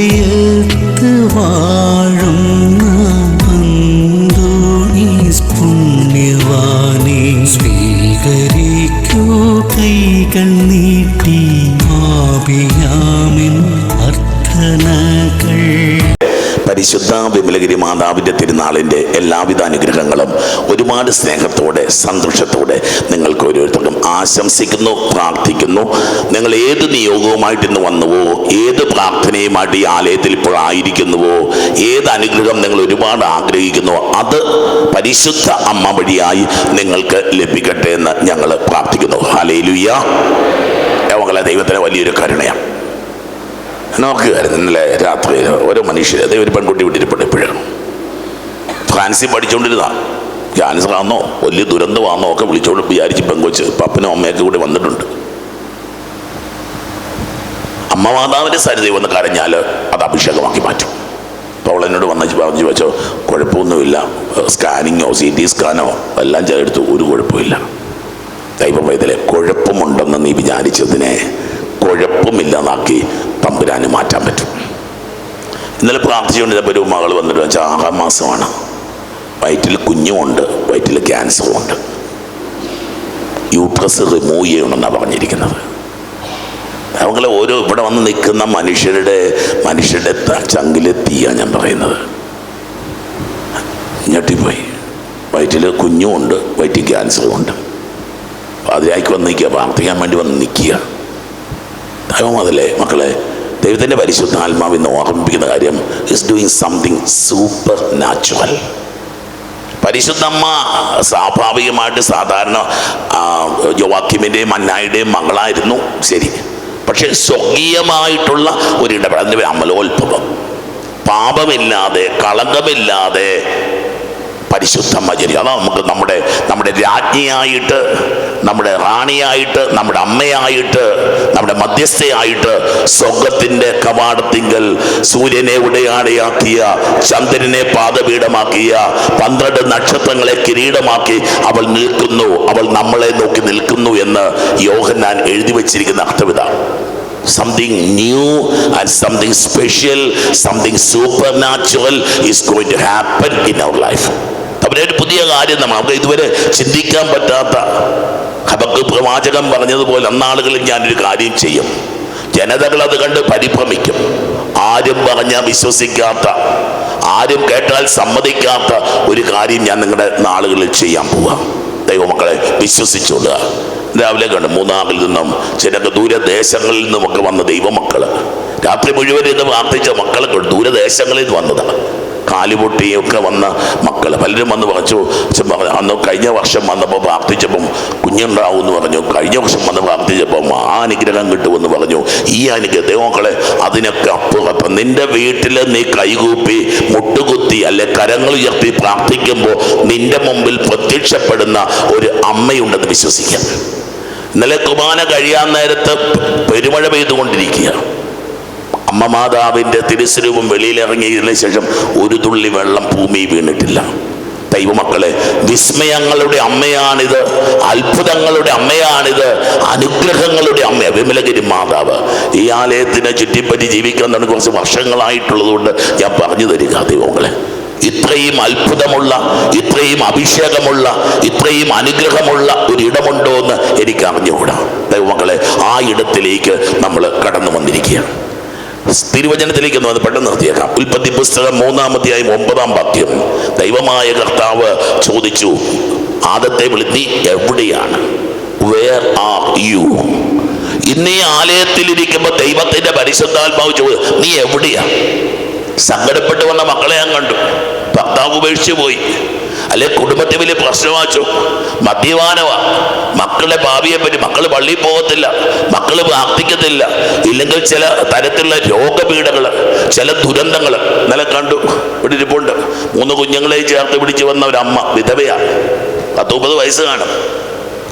ஏத்து வாழ വിമലഗിരി മാതാവിന്റെ തിരുനാളിന്റെ എല്ലാവിധ അനുഗ്രഹങ്ങളും ഒരുപാട് സ്നേഹത്തോടെ സന്തോഷത്തോടെ നിങ്ങൾക്ക് ഓരോരുത്തർക്കും ആശംസിക്കുന്നു പ്രാർത്ഥിക്കുന്നു. നിങ്ങൾ ഏത് നിയോഗവുമായിട്ട് ഇന്ന് വന്നുവോ ഏത് പ്രാർത്ഥനയുമായിട്ട് ഈ ആലയത്തിൽ ഇപ്പോൾ ആയിരിക്കുന്നുവോ ഏത് അനുഗ്രഹം നിങ്ങൾ ഒരുപാട് ആഗ്രഹിക്കുന്നു അത് പരിശുദ്ധ അമ്മ വഴിയായി നിങ്ങൾക്ക് ലഭിക്കട്ടെ എന്ന് ഞങ്ങൾ പ്രാർത്ഥിക്കുന്നു. ഹലേലുയ്യ മകളെ ദൈവത്തിന് വലിയൊരു കരുണയാണ്. നോക്കുകയായിരുന്നു ഇന്നലെ രാത്രി ഓരോ മനുഷ്യർ അതേ ഒരു പെൺകുട്ടി വിട്ടിരിപ്പുണ്ട് ഇപ്പോഴും. ഫ്രാൻസിൽ പഠിച്ചുകൊണ്ടിരുന്ന ക്യാൻസർ ആണെന്നോ വലിയ ദുരന്തമാണെന്നോ ഒക്കെ വിളിച്ചോണ്ട് വിചാരിച്ച് പെങ്കൊച്ച് പപ്പനും അമ്മയൊക്കെ കൂടി വന്നിട്ടുണ്ട്. അമ്മ മാതാവിന്റെ സരിതയിൽ വന്ന് കരഞ്ഞാൽ അത് അഭിഷേകമാക്കി മാറ്റും. അപ്പോൾ അവൾ എന്നോട് വന്ന് പറഞ്ഞു വെച്ചോ കുഴപ്പമൊന്നുമില്ല. സ്കാനിങ്ങോ സി ടി സ്കാനോ എല്ലാം ചെയ്തെടുത്തു ഒരു കുഴപ്പമില്ല ദൈവവൈദ്യലെ കുഴപ്പമുണ്ടെന്ന് നീ വിചാരിച്ചതിനെ കുഴപ്പമില്ലെന്നാക്കി തമ്പുരാന് മാറ്റാൻ പറ്റും. ഇന്നലെ പ്രാർത്ഥിച്ചുകൊണ്ടിരുന്നപ്പോൾ ഒരു മകൾ വന്നിട്ട് വെച്ചാൽ ആറാം മാസമാണ്. വയറ്റിൽ കുഞ്ഞുമുണ്ട് വയറ്റിൽ ക്യാൻസറും ഉണ്ട് യൂട്രസ് റിമൂവ് ചെയ്യണമെന്നാണ് പറഞ്ഞിരിക്കുന്നത്. അവങ്ങളെ ഓരോ ഇവിടെ വന്ന് നിൽക്കുന്ന മനുഷ്യരുടെ മനുഷ്യരുടെ ചങ്കിലെത്തിയാണ് ഞാൻ പറയുന്നത്. ഞെട്ടിപ്പോയി. വയറ്റിൽ കുഞ്ഞുമുണ്ട് വയറ്റിൽ ക്യാൻസറും ഉണ്ട് അതിലേക്ക് വന്ന് നിൽക്കുക പ്രാർത്ഥിക്കാൻ വേണ്ടി വന്ന് നിൽക്കുക. അതല്ലേ മക്കളെ ദൈവത്തിന്റെ പരിശുദ്ധ ആത്മാവ് ഇന്ന് ഓർമ്മിപ്പിക്കുന്ന കാര്യം is doing something supernatural പരിശുദ്ധമ്മ സ്വാഭാവികമായിട്ട് സാധാരണ ജോവാക്യമിന്റെയും മന്നായുടെയും മകളായിരുന്നു. ശരി. പക്ഷേ സ്വർഗീയമായിട്ടുള്ള ഒരു ഇടപെടൽ അതിന്റെ പേര് അമലോത്ഭവം. പാപമില്ലാതെ കളങ്കമില്ലാതെ പരിശുദ്ധമ്മ ജനി അതാണ് നമുക്ക് നമ്മുടെ നമ്മുടെ രാജ്ഞിയായിട്ട് നമ്മുടെ റാണിയായിട്ട് നമ്മുടെ അമ്മയായിട്ട് നമ്മുടെ മധ്യസ്ഥയായിട്ട് സ്വർഗത്തിന്റെ കവാടത്തിങ്കൽ സൂര്യനെ ഉടയാടയാക്കിയ ചന്ദ്രനെ പാദപീഠമാക്കിയ പന്ത്രണ്ട് നക്ഷത്രങ്ങളെ കിരീടമാക്കി അവൾ നിൽക്കുന്നു അവൾ നമ്മളെ നോക്കി നിൽക്കുന്നു എന്ന് യോഹന്നാൻ എഴുതി വച്ചിരിക്കുന്ന അർത്ഥവിത new and something special something supernatural is going to happen in our life അവരെ ഒരു പുതിയ കാര്യം നമ്മൾ നമുക്ക് ഇതുവരെ ചിന്തിക്കാൻ പറ്റാത്ത ഹബക്ക് പ്രവാചകൻ പറഞ്ഞതുപോലെ അന്നാളുകളിൽ ഞാനൊരു കാര്യം ചെയ്യും. ജനതകൾ അത് കണ്ട് പരിഭ്രമിക്കും. ആരും പറഞ്ഞാൽ വിശ്വസിക്കാത്ത ആരും കേട്ടാൽ സമ്മതിക്കാത്ത ഒരു കാര്യം ഞാൻ നിങ്ങളുടെ നാളുകളിൽ ചെയ്യാൻ പോവാം. ദൈവമക്കളെ വിശ്വസിച്ചുകൊള്ളുക രാവിലെ കണ്ട് മൂന്നാറിൽ നിന്നും ചില ദൂരദേശങ്ങളിൽ നിന്നുമൊക്കെ വന്ന ദൈവമക്കൾ രാത്രി മുഴുവൻ ഇന്ന് പ്രാർത്ഥിച്ച മക്കളൊക്കെ ദൂരദേശങ്ങളിൽ വന്നതാണ് കാലുപൊട്ടിയൊക്കെ വന്ന മക്കൾ പലരും വന്ന് പറഞ്ഞു അന്ന് കഴിഞ്ഞ വർഷം വന്നപ്പോൾ പ്രാർത്ഥിച്ചപ്പം കുഞ്ഞുണ്ടാവും എന്ന് പറഞ്ഞു. കഴിഞ്ഞ വർഷം വന്ന് പ്രാർത്ഥിച്ചപ്പം ആ അനുഗ്രഹം കിട്ടുമെന്ന് പറഞ്ഞു. ഈ അനുഗ്രഹം ദൈവമക്കളെ അതിനൊക്കെ അപ്പുറത്ത് നിന്റെ വീട്ടിൽ നീ കൈകൂപ്പി മുട്ടുകുത്തി അല്ലെ കരങ്ങൾ ഉയർത്തി പ്രാർത്ഥിക്കുമ്പോൾ നിന്റെ മുമ്പിൽ പ്രത്യക്ഷപ്പെടുന്ന ഒരു അമ്മയുണ്ടെന്ന് വിശ്വസിക്കാം. ഇന്നലെ കുർബാന കഴിയാൻ നേരത്ത് പെരുമഴ പെയ്തുകൊണ്ടിരിക്കുക അമ്മ മാതാവിന്റെ തിരുസ്വരൂപം വെളിയിലിറങ്ങിയതിനു ശേഷം ഒരു തുള്ളി വെള്ളം ഭൂമി വീണിട്ടില്ല. ദൈവമക്കളെ വിസ്മയങ്ങളുടെ അമ്മയാണിത് അത്ഭുതങ്ങളുടെ അമ്മയാണിത് അനുഗ്രഹങ്ങളുടെ അമ്മ വിമലഗിരി മാതാവ് ഈ ആലയത്തിനെ ചുറ്റിപ്പറ്റി തുടങ്ങി കുറച്ച് വർഷങ്ങളായിട്ടുള്ളതുകൊണ്ട് ഞാൻ പറഞ്ഞു തരിക ദൈവങ്ങളെ. ഇത്രയും അത്ഭുതമുള്ള ഇത്രയും അഭിഷേകമുള്ള ഇത്രയും അനുഗ്രഹമുള്ള ഒരു ഇടമുണ്ടോ എന്ന് എനിക്ക് അറിഞ്ഞുകൂടാ ദൈവമക്കളെ ആ ഇടത്തിലേക്ക് നമ്മൾ കടന്നു വന്നിരിക്കുകയാണ്. തിരുവചനത്തിലേക്ക് ഒന്ന് പെട്ടെന്ന് നിർത്തിയേക്കാം. ഉൽപ്പത്തി പുസ്തകം മൂന്നാമത്തെയായും ഒമ്പതാം വാക്യം. ദൈവമായ കർത്താവ് ചോദിച്ചു ആദത്തെ വിളിത്തി എവിടെയാണ്? വേർ ആർ യു ഇന്ന് ഇരിക്കുമ്പോൾ ദൈവത്തിന്റെ പരിശുദ്ധാത്മാവ് ചോദിച്ചു നീ എവിടെയാ? സങ്കടപ്പെട്ട് വന്ന മക്കളെ ഞാൻ കണ്ടു. ഭർത്താവ് ഉപേക്ഷിച്ചു പോയി. അല്ലെ കുടുംബത്തിൽ വലിയ പ്രശ്നമാച്ചു? മദ്യപാനവാ മക്കളുടെ ഭാവിയെ പറ്റി മക്കൾ പള്ളിയിൽ പോകത്തില്ല. മക്കൾ പ്രാർത്ഥിക്കത്തില്ല. ഇല്ലെങ്കിൽ ചില തരത്തിലുള്ള രോഗപീഠകൾ ചില ദുരന്തങ്ങൾ ഇന്നലെ കണ്ടു. ഇവിടെ ഇരിപ്പുണ്ട്. മൂന്ന് കുഞ്ഞുങ്ങളെ ചേർത്ത് പിടിച്ചു വന്ന ഒരു അമ്മ വിധവയാ. പത്തൊമ്പത് വയസ്സ് കാണും.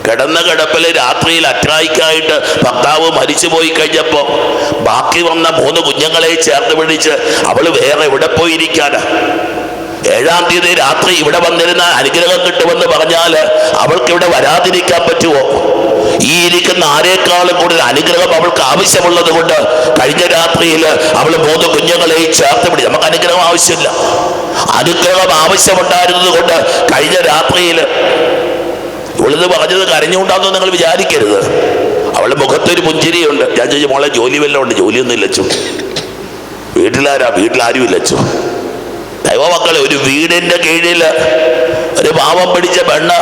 കിടന്ന കിടപ്പിൽ രാത്രിയിൽ അറ്റായിക്കായിട്ട് ഭർത്താവ് മരിച്ചു പോയി കഴിഞ്ഞപ്പോൾ ബാക്കി വന്ന മൂന്ന് കുഞ്ഞുങ്ങളെ ചേർത്ത് പിടിച്ച് അവൾ വേറെ എവിടെ പോയിരിക്കാനാ? ഏഴാം തീയതി രാത്രി ഇവിടെ വന്നിരുന്ന അനുഗ്രഹം കിട്ടുമെന്ന് പറഞ്ഞാൽ അവൾക്ക് ഇവിടെ വരാതിരിക്കാൻ പറ്റുമോ? ഈ ഇരിക്കുന്ന ആരേക്കാളും കൂടുതൽ അനുഗ്രഹം അവൾക്ക് ആവശ്യമുള്ളത് കൊണ്ട് കഴിഞ്ഞ രാത്രിയിൽ അവൾ മൂന്ന് കുഞ്ഞുങ്ങളെ ചേർത്ത് പിടി. നമുക്ക് അനുഗ്രഹം ആവശ്യമില്ല. അനുഗ്രഹം ആവശ്യമുണ്ടായിരുന്നത് കൊണ്ട് കഴിഞ്ഞ രാത്രിയിൽ ഇവളിത് പറഞ്ഞത് കരഞ്ഞുകൊണ്ടാന്ന് നിങ്ങൾ വിചാരിക്കരുത്. അവളുടെ മുഖത്തൊരു പുഞ്ചിരിയുണ്ട്. ഞാൻ ചോദിച്ചു മോളെ ജോലി വല്ലതും ഉണ്ട്? ജോലിയൊന്നും ഇല്ലച്ചു വീട്ടിലാരാ? വീട്ടിലാരും ഇല്ലച്ചു ദൈവമക്കളെ ഒരു വീടിന്റെ കീഴിൽ ഒരു പാവം പിടിച്ച പെണ്ണ്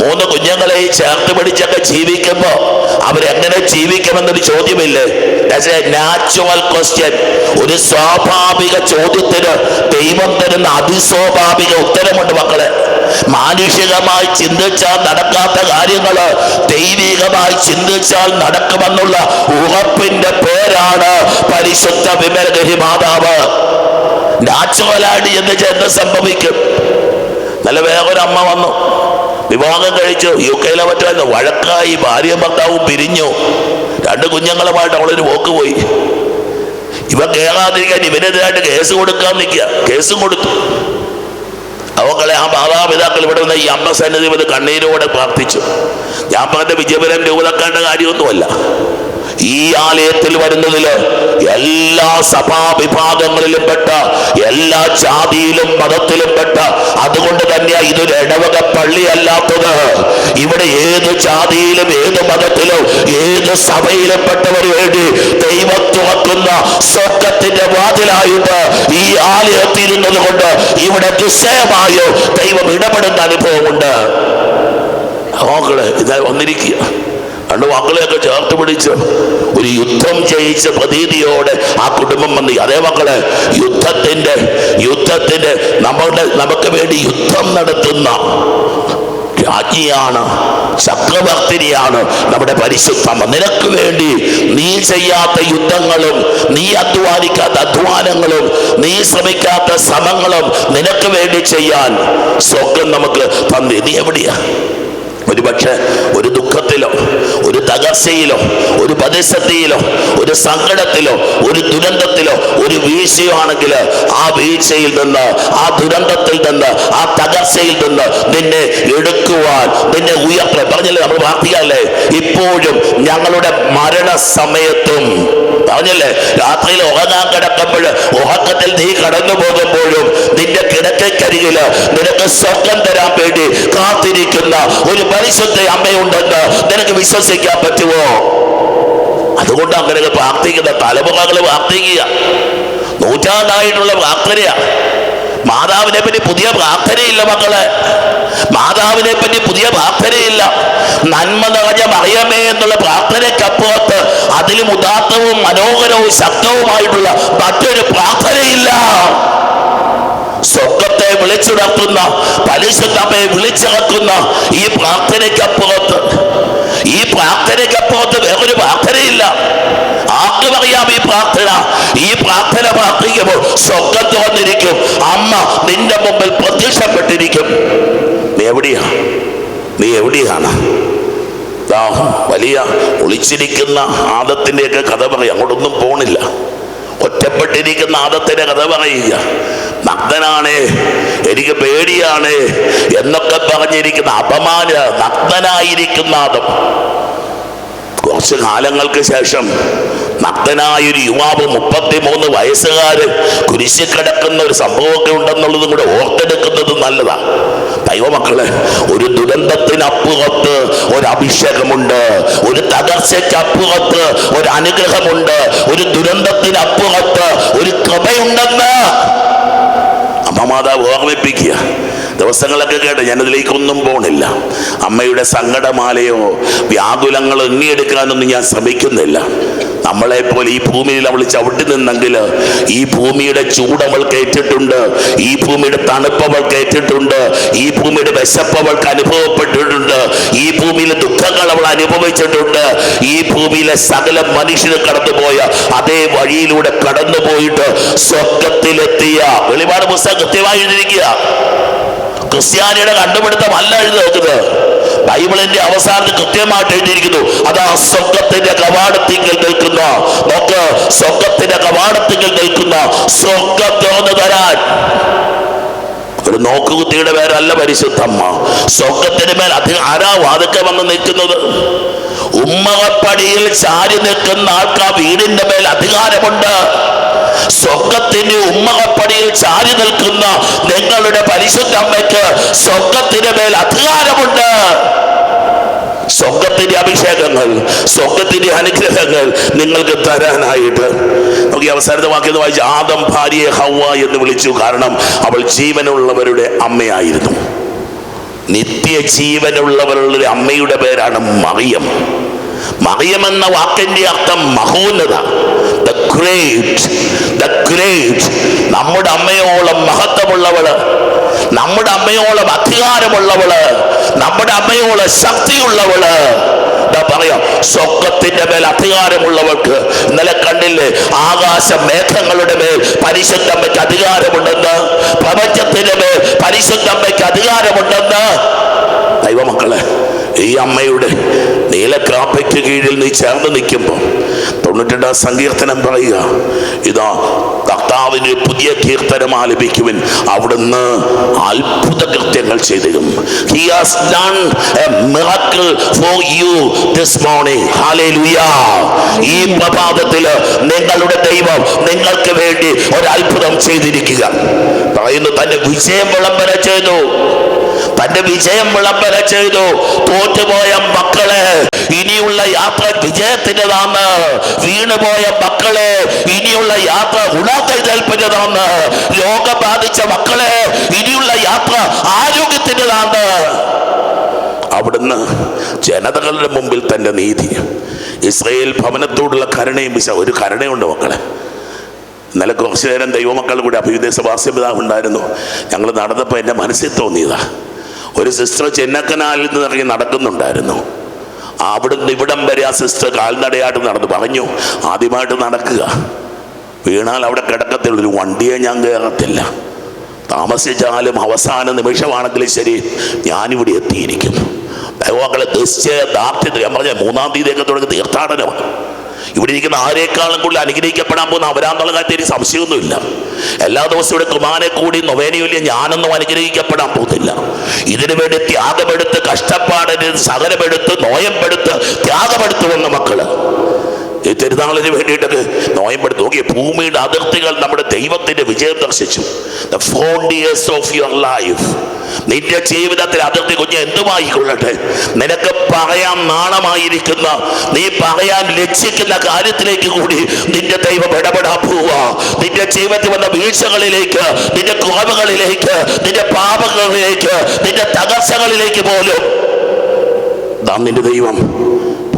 മൂന്ന് കുഞ്ഞുങ്ങളെ ചേർത്ത് പിടിച്ചൊക്കെ ജീവിക്കുമ്പോ അവരെങ്ങനെ ജീവിക്കുമെന്നൊരു ചോദ്യമില്ലേ? നാച്ചുറൽ ക്വസ്റ്റ്യൻ ഒരു സ്വാഭാവിക ചോദ്യത്തിന് ദൈവം തരുന്ന അതിസ്വാഭാവിക ഉത്തരമുണ്ട് മക്കളെ. മാനുഷികമായി ചിന്തിച്ചാൽ നടക്കാത്ത കാര്യങ്ങൾ ദൈവികമായി ചിന്തിച്ചാൽ നടക്കുമെന്നുള്ള ഉറപ്പിന്റെ പേരാണ് പരിശുദ്ധ വിമലഗരി മാതാവ് നാച്ചുറലായിട്ട് എന്ന് എന്ത് സംഭവിക്കും? നല്ല വേഗം അമ്മ വന്നു. വിവാഹം കഴിച്ചു. യു കെയിലെ പറ്റുമായിരുന്നു വഴക്കായി ഭാര്യയും ഭർത്താവും പിരിഞ്ഞു. രണ്ട് കുഞ്ഞുങ്ങളുമായിട്ട് അവളൊരു വോക്ക് പോയി. ഇവ കേറാതിരിക്കാൻ ഇവനെതിരായിട്ട് കേസ് കൊടുക്കാൻ നിൽക്കുക. കേസും കൊടുത്തു. അവങ്ങളെ ആ മാതാപിതാക്കൾ ഇവിടെ നിന്ന് ഈ അമ്മ സന്നിധി വന്ന് കണ്ണീരോടെ പ്രാർത്ഥിച്ചു. ഞാൻ പറഞ്ഞ വിജയപുരം രൂപതക്കേണ്ട കാര്യമൊന്നുമല്ല. ഈ ആലയത്തിൽ വരുന്നതിൽ എല്ലാ സഭാ വിഭാഗങ്ങളിലും പെട്ട എല്ലാ ജാതിയിലും മതത്തിലും പെട്ട അതുകൊണ്ട് തന്നെ ഇതൊരു ഇടവക പള്ളിയല്ലാത്തത്. ഇവിടെ ഏത് ജാതിയിലും ഏത് മതത്തിലും ഏത് സഭയിലും പെട്ടവർ വേണ്ടി ദൈവം തുറക്കുന്ന സ്വർഗത്തിന്റെ വാതിലായിട്ട് ഈ ആലയത്തിൽ ഇരുന്നത് കൊണ്ട് ഇവിടെ നിശ്ചയമായോ ദൈവം ഇടപെടുന്ന അനുഭവമുണ്ട്. മക്കളെ ഇതാ വന്നിരിക്കുക. രണ്ട് മക്കളെയൊക്കെ ചേർത്ത് പിടിച്ച് ഒരു യുദ്ധം ജയിച്ച പ്രതീതിയോടെ ആ കുടുംബം വന്നി അതേ മക്കളെ യുദ്ധത്തിന്റെ യുദ്ധത്തിന്റെ നമ്മളുടെ നമുക്ക് വേണ്ടി യുദ്ധം നടത്തുന്ന രാജ്ഞിയാണ് ചക്രവർത്തിനിയാണ് നമ്മുടെ പരിശുദ്ധമ്മ. നിനക്ക് വേണ്ടി നീ ചെയ്യാത്ത യുദ്ധങ്ങളും നീ അധ്വാനിക്കാത്ത അധ്വാനങ്ങളും നീ ശ്രമിക്കാത്ത ശ്രമങ്ങളും നിനക്ക് വേണ്ടി ചെയ്യാൻ സ്വർഗം നമുക്ക് തന്നി. നീ എവിടെയാ? ഒരുപക്ഷെ ഒരു ദുഃഖത്തിലോ ഒരു തകർച്ചയിലോ ഒരു പ്രതിസന്ധിയിലോ ഒരു സങ്കടത്തിലോ ഒരു ദുരന്തത്തിലോ ഒരു വീഴ്ചയോ ആണെങ്കിൽ ആ വീഴ്ചയിൽ നിന്ന് ആ ദുരന്തത്തിൽ നിന്ന് ആ തകർച്ചയിൽ നിന്ന് നിന്നെ എടുക്കുവാൻ നിന്നെ ഉയർത്ത പറഞ്ഞില്ലേ നമ്മൾ പ്രാർത്ഥിക്കാല്ലേ ഇപ്പോഴും ഞങ്ങളുടെ മരണ സമയത്തും പറഞ്ഞല്ലേ? രാത്രിയിൽ ഉറങ്ങാൻ കിടക്കുമ്പോൾ ഉറക്കത്തിൽ നീ കടന്നു പോകുമ്പോഴും നിന്റെ കിടക്കരികിൽ നിനക്ക് സ്വർഗം തരാൻ വേണ്ടി കാത്തിരിക്കുന്ന ഒരു പരിശുദ്ധ അമ്മയുണ്ടെന്ന് നിനക്ക് വിശ്വസിക്കാൻ പറ്റുമോ? അതുകൊണ്ട് അങ്ങനെ പ്രാർത്ഥിക്കുന്ന തലമുറകൾ പ്രാർത്ഥിക്കുക. നൂറ്റാണ്ടായിട്ടുള്ള പ്രാർത്ഥനയാ. മാതാവിനെ പറ്റി പുതിയ പ്രാർത്ഥനയില്ല മക്കളെ. മാതാവിനെ പറ്റി പുതിയ പ്രാർത്ഥനയില്ല. നന്മ നിറഞ്ഞ മറിയമേ എന്നുള്ള പ്രാർത്ഥനയ്ക്കപ്പുറത്ത് അതിലും ഉദാത്തവും മനോഹരവും ശക്തവുമായിട്ടുള്ള മറ്റൊരു പ്രാർത്ഥനയില്ല. സ്വർഗത്തെ വിളിച്ചുണർത്തുന്ന പരിശുദ്ധമ്മയെ വിളിച്ചിറക്കുന്ന ഈ പ്രാർത്ഥനയ്ക്കപ്പുറത്ത് ഈ പ്രാർത്ഥനയ്ക്കപ്പുറത്ത് വേറൊരു പ്രാർത്ഥനയില്ല. ആർക്കും അറിയാം ഈ പ്രാർത്ഥന? ഈ പ്രാർത്ഥന പ്രാർത്ഥിക്കുമ്പോൾ സ്വർഗം തുറന്നിരിക്കും. അമ്മ നിന്റെ മുമ്പിൽ പ്രത്യക്ഷപ്പെട്ടിരിക്കും. നീ എവിടെയാ? നീ എവിടെയാണ്? ദാഹം വലിയ ഒളിച്ചിരിക്കുന്ന ആദത്തിന്റെയൊക്കെ കഥ പറയും. അങ്ങോട്ടൊന്നും പോണില്ല. ഒറ്റപ്പെട്ടിരിക്കുന്ന ആദത്തിന്റെ കഥ പറയുക നഗ്നനാണ് എനിക്ക് പേടിയാണ് എന്നൊക്കെ പറഞ്ഞിരിക്കുന്ന അപമാന നഗ്നനായിരിക്കുന്ന ആദം. കുറച്ച് കാലങ്ങൾക്ക് ശേഷം നഗ്നായൊരു യുവാവ് മുപ്പത്തിമൂന്ന് വയസ്സുകാർ കുരിശിൽ കിടക്കുന്ന ഒരു സംഭവമൊക്കെ ഉണ്ടെന്നുള്ളതും കൂടെ ഓർത്തെടുക്കുന്നത് നല്ലതാണ്. ദൈവമക്കളെ ഒരു ദുരന്തത്തിനപ്പുറത്ത് ഒരു അഭിഷേകമുണ്ട് ഒരു തകർച്ചയ്ക്കപ്പുറത്ത് ഒരു അനുഗ്രഹമുണ്ട് ഒരു ദുരന്തത്തിനപ്പുറത്ത് ഒരു കൃപയുണ്ടെന്ന് മാതാവ് ഓർമ്മിപ്പിക്കുക. ദിവസങ്ങളൊക്കെ കേട്ട് ഞാനതിലേക്കൊന്നും പോണില്ല. അമ്മയുടെ സങ്കടമാലയോ വ്യാകുലങ്ങളോ എണ്ണിയെടുക്കാനൊന്നും ഞാൻ ശ്രമിക്കുന്നില്ല. നമ്മളെ പോലെ ഈ ഭൂമിയിൽ അവൾ ചവിട്ടി നിന്നെങ്കിൽ ഈ ഭൂമിയുടെ ചൂട് അവൾ കേട്ടിട്ടുണ്ട് ഈ ഭൂമിയുടെ തണുപ്പ് അവൾ കേട്ടിട്ടുണ്ട് ഈ ഭൂമിയുടെ വിശപ്പ് അവൾക്ക് അനുഭവപ്പെട്ടിട്ടുണ്ട് ഈ ഭൂമിയിലെ ദുഃഖങ്ങൾ അവൾ അനുഭവിച്ചിട്ടുണ്ട് ഈ ഭൂമിയിലെ സകല മനുഷ്യന് കടന്നുപോയ അതേ വഴിയിലൂടെ കടന്നുപോയിട്ട് സ്വർഗത്തിലെത്തിയ വെളിപാട് പുസ്തകം കൃത്യമായി എഴുതിയിരിക്കുക. ക്രിസ്ത്യാനിയുടെ കണ്ടുപിടുത്തമല്ല എഴുതി നോക്കുന്നത്. ബൈബിളിന്റെ അവസാനത്തിൽ കൃത്യമായിട്ട് എഴുതിയിരിക്കുന്നു. അതാ സ്വർഗത്തിന്റെ കവാടത്തിങ്കിൽ നിൽക്കുന്ന. നോക്ക് സ്വർഗത്തിന്റെ കവാടത്തിങ്കിൽ നിൽക്കുന്ന. സ്വർഗം തുറന്നു തരാൻ. ഒരു നോക്കുകുത്തിയുടെ പേരല്ല പരിശുദ്ധമ്മ. സ്വർഗത്തിന് മേൽ അധികം ആരാ വാതുക്കെ വന്ന് നിൽക്കുന്നത്? ഉമ്മകപ്പടിയിൽ ചാരി നിൽക്കുന്ന ആൾക്ക് വീടിന്റെ മേൽ അധികാരമുണ്ട്. സ്വർഗത്തിന്റെ ഉമ്മകപ്പടിയിൽ ചാരി നിൽക്കുന്ന നിങ്ങളുടെ പരിശുദ്ധ അമ്മയ്ക്ക് സ്വർഗത്തിന്റെ മേൽ അധികാരമുണ്ട്. സ്വർഗത്തിന്റെ അഭിഷേകങ്ങൾ സ്വർഗത്തിന്റെ അനുഗ്രഹങ്ങൾ നിങ്ങൾക്ക് തരാനായിട്ട്. നമുക്ക് ഈ അവസാനത്തെ വാക്യം വായിച്ച് ആദം ഭാര്യയെ ഹവ എന്ന് വിളിച്ചു. കാരണം അവൾ ജീവനുള്ളവരുടെ അമ്മയായിരുന്നു. നിത്യ ജീവനുള്ളവരുടെ അമ്മയുടെ പേരാണ് മറിയം. മറിയം എന്ന വാക്കിന്റെ അർത്ഥം മഹോന്നത. ദ ഗ്രേറ്റ് ദ ഗ്രേറ്റ് നമ്മുടെ അമ്മയോളം മഹത്വമുള്ളവൾ നമ്മുടെ അമ്മയോളം അധികാരമുള്ളവൾ നമ്മുടെ അമ്മയോളം ശക്തിയുള്ളവൾ എന്താ പറയാം സ്വർഗത്തിന്റെ മേൽ അധികാരമുള്ളവർക്ക് ഇന്നലെ കണ്ടില്ലേ ആകാശ മേഘങ്ങളുടെ മേൽ പരിശുദ്ധമ്മയ്ക്ക് അധികാരമുണ്ടെന്ന്? പ്രപഞ്ചത്തിന്റെ മേൽ പരിശുദ്ധമ്മയ്ക്ക് അധികാരമുണ്ടെന്ന്? ദൈവമക്കളെ ഈ അമ്മയുടെ നീലക്രാപ്പയ്ക്ക് കീഴിൽ നീ ചേർന്ന് നിൽക്കുമ്പോൾ തൊണ്ണൂറ്റെട്ടാം സങ്കീർത്തനം പറയുക ഇതാ കർത്താവിന് പുതിയ കീർത്തനം ആലപിക്കുവിൻ. അവിടുന്ന് അത്ഭുത കൃത്യങ്ങൾ ചെയ്തിരും. ഈ പ്രഭാതത്തിൽ നിങ്ങളുടെ ദൈവം നിങ്ങൾക്ക് വേണ്ടി ഒരു അത്ഭുതം ചെയ്തിരിക്കുക. പറയുന്നു തന്നെ വിജയം വിളംബരം ചെയ്തു. തന്റെ വിജയം വിളംബര ചെയ്തു. തോറ്റുപോയ മക്കളെ ഇനിയുള്ള യാത്ര വിജയത്തിന്റെതാണ്. വീണുപോയ മക്കളെ ഇനിയുള്ള യാത്ര ഗുണകൈതൽപ്പിന്റെതാണ് രോഗം ബാധിച്ച മക്കളെ ഇനിയുള്ള യാത്ര ആരോഗ്യത്തിന്റെതാണ്. അവിടുന്ന് ജനതകളുടെ മുമ്പിൽ തന്റെ നീതി. ഇസ്രയേൽ ഭവനത്തോടുള്ള കരുണയും വിശ ഒരു കരുണയുണ്ട് മക്കളെ. ഇന്നലെ കുറച്ചു നേരം ദൈവമക്കൾ കൂടി അഭിവിദേശ വാസ്യപിതാവ് ഉണ്ടായിരുന്നു. ഞങ്ങൾ നടന്നപ്പോൾ എന്റെ മനസ്സിൽ തോന്നിയതാ. ഒരു സിസ്റ്റർ ചെന്നക്കനാലിൽ നിന്ന് ഇറങ്ങി നടക്കുന്നുണ്ടായിരുന്നു. അവിടുന്ന് ഇവിടം വരെ ആ സിസ്റ്റർ കാൽനടയായിട്ട് നടന്നു. പറഞ്ഞു ആദ്യമായിട്ട് നടക്കുക. വീണാൽ അവിടെ കിടക്കത്തുള്ള ഒരു വണ്ടിയെ ഞാൻ കയറത്തില്ല. താമസിച്ചാലും അവസാന നിമിഷമാണെങ്കിലും ശരി ഞാനിവിടെ എത്തിയിരിക്കുന്നു. ദൈവങ്ങളെ നിശ്ചയ ദാർഢ്യത്തിൽ ഞാൻ പറഞ്ഞ മൂന്നാം തീയതിയൊക്കെ തുടങ്ങി തീർത്ഥാടനമാണ്. ഇവിടെ ഇരിക്കുന്ന ആരേക്കാളും കൂടുതൽ അനുഗ്രഹിക്കപ്പെടാൻ പോകുന്ന അവരാന്നുള്ള കാര്യത്തിൽ എനിക്ക് സംശയമൊന്നുമില്ല. എല്ലാ ദിവസവും ഇവിടെ കുമാനെ കൂടി നൊവേനയില്ല ഞാനൊന്നും അനുഗ്രഹിക്കപ്പെടാൻ പോകുന്നില്ല. ഇതിനു വേണ്ടി ത്യാഗമെടുത്ത് കഷ്ടപ്പാടിന് സകലമെടുത്ത് നോയമ്പെടുത്ത് ത്യാഗമെടുത്ത് വന്ന മക്കൾ. ഈ തിരുനാളിന് വേണ്ടിയിട്ടൊക്കെ നോയമ്പെടുത്ത് നോക്കിയ ഭൂമിയുടെ അതിർത്തികൾ നമ്മുടെ ദൈവത്തിന്റെ വിജയം ദർശിച്ചു. ദ ഓഫ് യുവർ ലൈഫ് നിന്റെ ജീവിതത്തിൽ അതിർത്തി കുഞ്ഞ് എന്തുമായിക്കൊള്ളട്ടെ? നിനക്ക് പറയാൻ നാണമായിരിക്കുന്ന നീ പറയാൻ ലക്ഷിക്കുന്ന കാര്യത്തിലേക്ക് കൂടി നിന്റെ ദൈവം ഇടപെടാൻ പോവാ നിന്റെ ജീവിതത്തിൽ വന്ന വീഴ്ചകളിലേക്ക് നിന്റെ കോപകളിലേക്ക് നിന്റെ പാപങ്ങളിലേക്ക് നിന്റെ തകർച്ചകളിലേക്ക് പോലും. നാം നിന്റെ ദൈവം.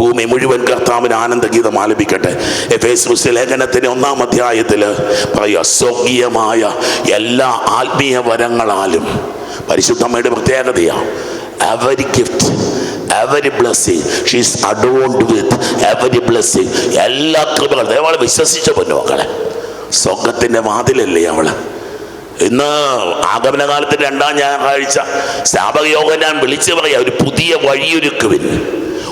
ഭൂമി മുഴുവൻ കർത്താവിന് ആനന്ദഗീതം ആലപിക്കട്ടെ. എഫേസ് ലേഖനത്തിന്റെ ഒന്നാം അധ്യായത്തിൽ പറയുക സ്വർഗീയമായ എല്ലാ ആത്മീയ വരങ്ങളാലും പരിശുദ്ധമ്മയുടെ പ്രത്യേകതയാണ് every gift every blessing she's adorned with every blessing എല്ലാ കൃപകളും. ദയവാളെ വിശ്വസിച്ച പൊന്നു മക്കളെ സ്വർഗത്തിന്റെ വാതിലല്ലേ അവൾ? ഇന്ന് ആഗമനകാലത്ത് രണ്ടാം ഞായറാഴ്ച സ്ഥാപക യോഗം ഞാൻ വിളിച്ചു പറയാം ഒരു പുതിയ വഴിയൊരുക്കുവിൻ.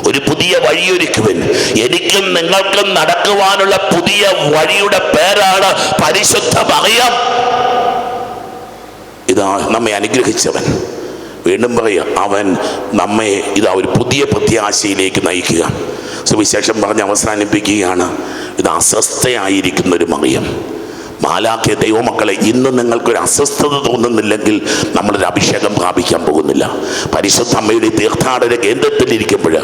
ഒരു പുതിയ വഴിയൊരുക്കുവിൻ എനിക്കും നിങ്ങൾക്കും നടക്കുവാനുള്ള പുതിയ വഴിയുടെ പേരാണ് പരിശുദ്ധ പറയാം ഇതാ നമ്മെ അനുഗ്രഹിച്ചവൻ. വീണ്ടും പറയുക അവൻ നമ്മെ ഇതാ ഒരു പുതിയ പ്രത്യാശയിലേക്ക് നയിക്കുക. സുവിശേഷം പറഞ്ഞ് അവസാനിപ്പിക്കുകയാണ്. ഇത് അസ്വസ്ഥയായിരിക്കുന്ന ഒരു മറിയം. മാലാഖ്യ ദൈവമക്കളെ ഇന്ന് നിങ്ങൾക്കൊരു അസ്വസ്ഥത തോന്നുന്നില്ലെങ്കിൽ നമ്മളൊരു അഭിഷേകം പ്രാപിക്കാൻ പോകുന്നില്ല. പരിശുദ്ധ അമ്മയുടെ തീർത്ഥാടന കേന്ദ്രത്തിലിരിക്കുമ്പോൾ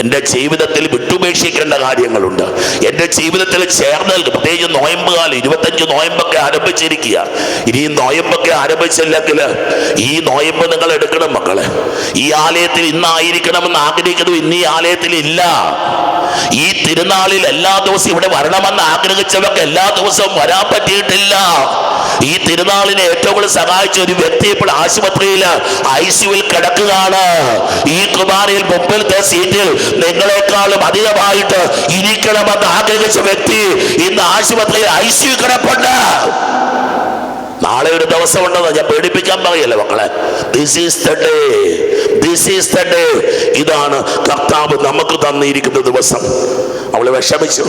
എന്റെ ജീവിതത്തിൽ വിട്ടുപേക്ഷിക്കേണ്ട കാര്യങ്ങളുണ്ട്. എന്റെ ജീവിതത്തിൽ ചേർന്ന് പ്രത്യേകിച്ച് നോയമ്പ് കാലം ഇരുപത്തഞ്ച് നോയമ്പൊക്കെ ആരംഭിച്ചിരിക്കുക. ഇനി നോയമ്പൊക്കെ ആരംഭിച്ചില്ലെങ്കിൽ ഈ നോയമ്പ് നിങ്ങൾ എടുക്കണം മക്കളെ. ഈ ആലയത്തിൽ ഇന്നായിരിക്കണമെന്ന് എന്ന് ഇന്ന് ഈ ആലയത്തിൽ ഇല്ല. ഈ തിരുനാളിൽ എല്ലാ ദിവസവും ഇവിടെ വരണമെന്ന് ആഗ്രഹിച്ചവർക്ക് എല്ലാ ദിവസവും വരാൻ പറ്റിയിട്ടില്ല. ഈ തിരുനാളിനെ ഏറ്റവും കൂടുതൽ സഹായിച്ച ഒരു വ്യക്തി ഇപ്പോൾ ആശുപത്രിയിൽ ഐ സിയുവിൽ കിടക്കുകയാണ്. ഈ കുമാരിയിൽ മുമ്പിലത്തെ സീറ്റിൽ നിങ്ങളെക്കാളും അധികമായിട്ട് ഇരിക്കണമെന്ന് ആഗ്രഹിച്ച വ്യക്തി ഇന്ന് ആശുപത്രിയിൽ ഐ സിയു കിടപ്പുണ്ട്. നാളെ ഒരു ദിവസം ഉണ്ടെന്ന് ഞാൻ പേടിപ്പിക്കാൻ പറയല്ലേ മക്കളെ? This is the day this is the day ഇതാണ് കർത്താവ് നമുക്ക് തന്നിരിക്കുന്ന ദിവസം. അവൾ വിഷമിച്ചു.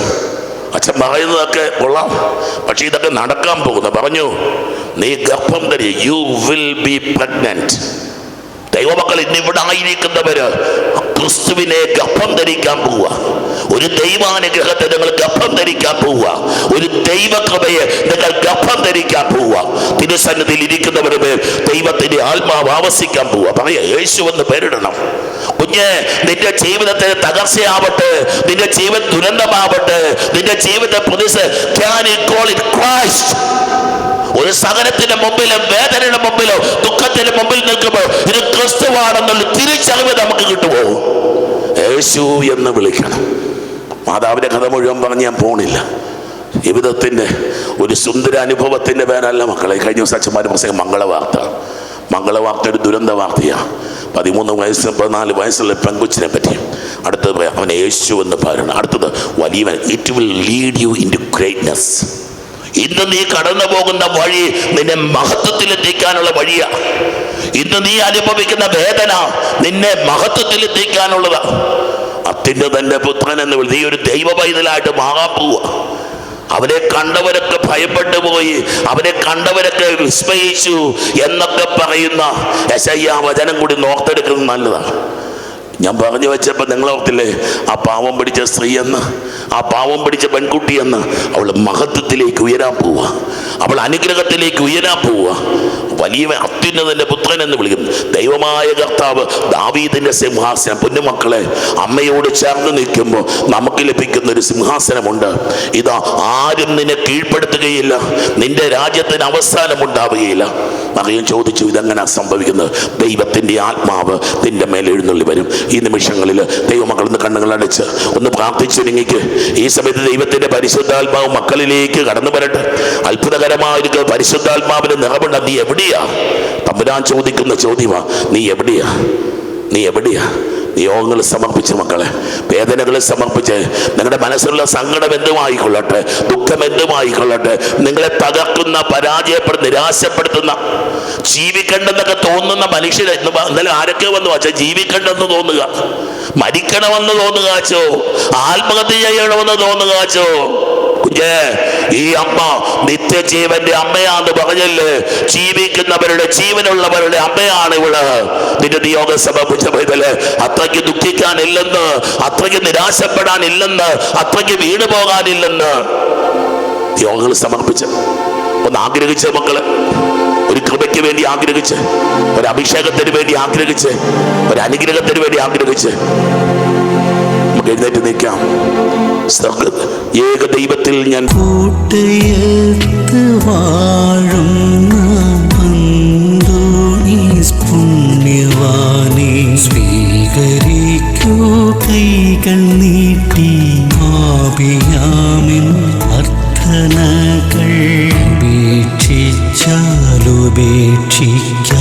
അച്ഛൻ പറയുന്നതൊക്കെ കൊള്ളാം. പക്ഷെ ഇതൊക്കെ നടക്കാൻ പോകുന്നു. പറഞ്ഞു നീ ഗർഭം ധരി യു വിൽ ബി പ്രഗ്നന്റ് ദൈവമക്കൾ ഇന്നിവിടെ ആയിരിക്കുന്നവര് ക്രിസ്തുവിനെ ഗർഭം ധരിക്കാൻ പോവുക. ഒരു ദൈവാനുഗ്രഹത്തെ നിങ്ങൾ ഗർഭം ധരിക്കാൻ പോവുക. ഒരു ദൈവകൃപയെ നിങ്ങൾ ഗർഭം ധരിക്കാൻ പോവുക. തിരുസന്നിധിയിൽ ഇരിക്കുന്നവരുടെ ദൈവത്തിന്റെ ആത്മാവ് ആവസിക്കാൻ പോവുക. പറയ യേശു എന്ന് പേരിടണം. കുഞ്ഞ് നിന്റെ ജീവിതത്തെ തകർച്ചയാവട്ടെ നിന്റെ ജീവൻ ദുരന്തമാവട്ടെ നിന്റെ ജീവിതത്തെ പ്രതിസ് ക്യാൻ കോൾ ഇറ്റ് ക്രൈസ്റ്റ്. ഒരു സഹനത്തിന്റെ മുമ്പിലോ വേദനയുടെ മുമ്പിലോ ദുഃഖത്തിന്റെ മുമ്പിൽ നിൽക്കുമ്പോൾ ഇത് ക്രിസ്തുവാണെന്നുള്ള തിരിച്ചറിവ് നമുക്ക് കിട്ടുമോ? യേശു എന്ന് വിളിക്കണം. മാതാവിന്റെ കഥ മുഴുവൻ പറഞ്ഞ് ഞാൻ പോണില്ല. ജീവിതത്തിന്റെ ഒരു സുന്ദര അനുഭവത്തിന്റെ പേരല്ല മക്കളെ. കഴിഞ്ഞ ദിവസം അച്ഛന്മാർ പ്രസംഗം മംഗളവാർത്ത മംഗളവാർത്ത ഒരു ദുരന്ത വാർത്തയാണ് പതിമൂന്ന് വയസ്സ് പതിനാല് വയസ്സുള്ള പെങ്കുച്ചിനെ പറ്റി. അടുത്തത് അവൻ യേശു എന്ന് പറയണം അടുത്തത് വലിയവൻ it will lead you into greatness ഇന്ന് നീ കടന്നു പോകുന്ന വഴി നിന്നെ മഹത്വത്തിലെത്തിക്കാനുള്ള വഴിയാ. ഇന്ന് നീ അനുഭവിക്കുന്ന വേദന നിന്നെ മഹത്വത്തിലെത്തിക്കാനുള്ളതാ. തന്നെ പുത്രൻ എന്ന് വിളി നീ ഒരു ദൈവ പൈതലായിട്ട് മാറാൻ പോവുക അവനെ കണ്ടവരൊക്കെ ഭയപ്പെട്ടു പോയി. അവനെ കണ്ടവരൊക്കെ വിസ്മയിച്ചു എന്നൊക്കെ പറയുന്ന യശയ്യ വചനം കൂടി നോർത്തെടുക്കുന്നത് നല്ലതാണ്. ഞാൻ പറഞ്ഞു വെച്ചപ്പോൾ നിങ്ങൾ ഓർത്തില്ലേ? ആ പാവം പിടിച്ച സ്ത്രീ എന്ന് ആ പാവം പിടിച്ച പെൺകുട്ടി എന്ന് അവൾ മഹത്വത്തിലേക്ക് ഉയരാൻ പോവുക അവൾ അനുഗ്രഹത്തിലേക്ക് ഉയരാൻ പോവുക വലിയ അത്യുന്നതന്റെ പുത്രൻ എന്ന് വിളിക്കുന്നു. ദൈവമായ കർത്താവ് ദാവീദിന്റെ സിംഹാസനം പൊന്നുമക്കളെ അമ്മയോട് ചേർന്ന് നിൽക്കുമ്പോൾ നമുക്ക് ലഭിക്കുന്ന ഒരു സിംഹാസനമുണ്ട്. ഇതാ ആരും നിന്നെ കീഴ്പ്പെടുത്തുകയില്ല. നിന്റെ രാജ്യത്തിന് അവസാനം ഉണ്ടാവുകയില്ല മറിയം ചോദിച്ചു ഇതെങ്ങനെ സംഭവിക്കുന്നത്? ദൈവത്തിന്റെ ആത്മാവ് നിന്റെ മേലെ എഴുന്നള്ളി വരും. ഈ നിമിഷങ്ങളിൽ ദൈവമക്കൾ ഒന്ന് കണ്ണുകൾ അടച്ച് ഒന്ന് പ്രാർത്ഥിച്ചൊരുങ്ങിക്ക്. ഈ സമയത്ത് ദൈവത്തിന്റെ പരിശുദ്ധാത്മാവ് മക്കളിലേക്ക് കടന്നു വരട്ടെ. അത്ഭുതകരമായ പരിശുദ്ധാത്മാവിന് നിറവുണ്ട്. നീ എവിടെയാ? തമ്പുരാൻ ചോദിക്കുന്ന ചോദ്യമാ നീ എവിടെയാ? നീ എവിടെയാ? നിയോഗങ്ങൾ സമർപ്പിച്ച് മക്കളെ വേദനകൾ സമർപ്പിച്ച് നിങ്ങളുടെ മനസ്സിലുള്ള സങ്കടം എന്തുമായിക്കൊള്ളട്ടെ ദുഃഖം എന്തുമായിക്കൊള്ളട്ടെ നിങ്ങളെ തകർക്കുന്ന പരാജയപ്പെടുന്ന നിരാശപ്പെടുത്തുന്ന ജീവിക്കണ്ടെന്നൊക്കെ തോന്നുന്ന മനുഷ്യരെ ഇന്നലെ ആരൊക്കെ വന്നു വച്ചാൽ ജീവിക്കണ്ടെന്ന് തോന്നുക. മരിക്കണമെന്ന് തോന്നുക ആത്മഹത്യ ചെയ്യണമെന്ന് തോന്നുക അച്ചോ കുഞ്ഞേ ഈ അമ്മ നിത്യജീവന്റെ അമ്മയാന്ന് പറഞ്ഞല്ലേ? ജീവിക്കുന്നവരുടെ ജീവനുള്ളവരുടെ അമ്മയാണ് ഇവൾ. നിന്റെ നിയോഗസഭ സമർപ്പിച്ച പൈതൽ അത്രയ്ക്ക് ദുഃഖിക്കാനില്ലെന്ന് അത്രയ്ക്ക് നിരാശപ്പെടാനില്ലെന്ന് അത്രയ്ക്ക് വീണു പോകാനില്ലെന്ന് യോഗങ്ങൾ സമർപ്പിച്ച്. ഒന്ന് ആഗ്രഹിച്ച മക്കൾ ഒരു കൃപയ്ക്ക് വേണ്ടി ആഗ്രഹിച്ച് ഒരു അഭിഷേകത്തിന് വേണ്ടി ആഗ്രഹിച്ച് ഒരു അനുഗ്രഹത്തിന് വേണ്ടി ആഗ്രഹിച്ച്. നമുക്ക് എഴുന്നേറ്റ് നിൽക്കാം. ഏക ദൈവത്തിൽ ഞാൻ വാഴുന്ന അന്തോണീസ് പുണ്യവാനെ സ്വീകരിക്കൂ കൈകൾ നീട്ടി ആപിയാമിൻ അർത്ഥനകൾ ഉപേക്ഷിച്ചാലുപേക്ഷിക്ക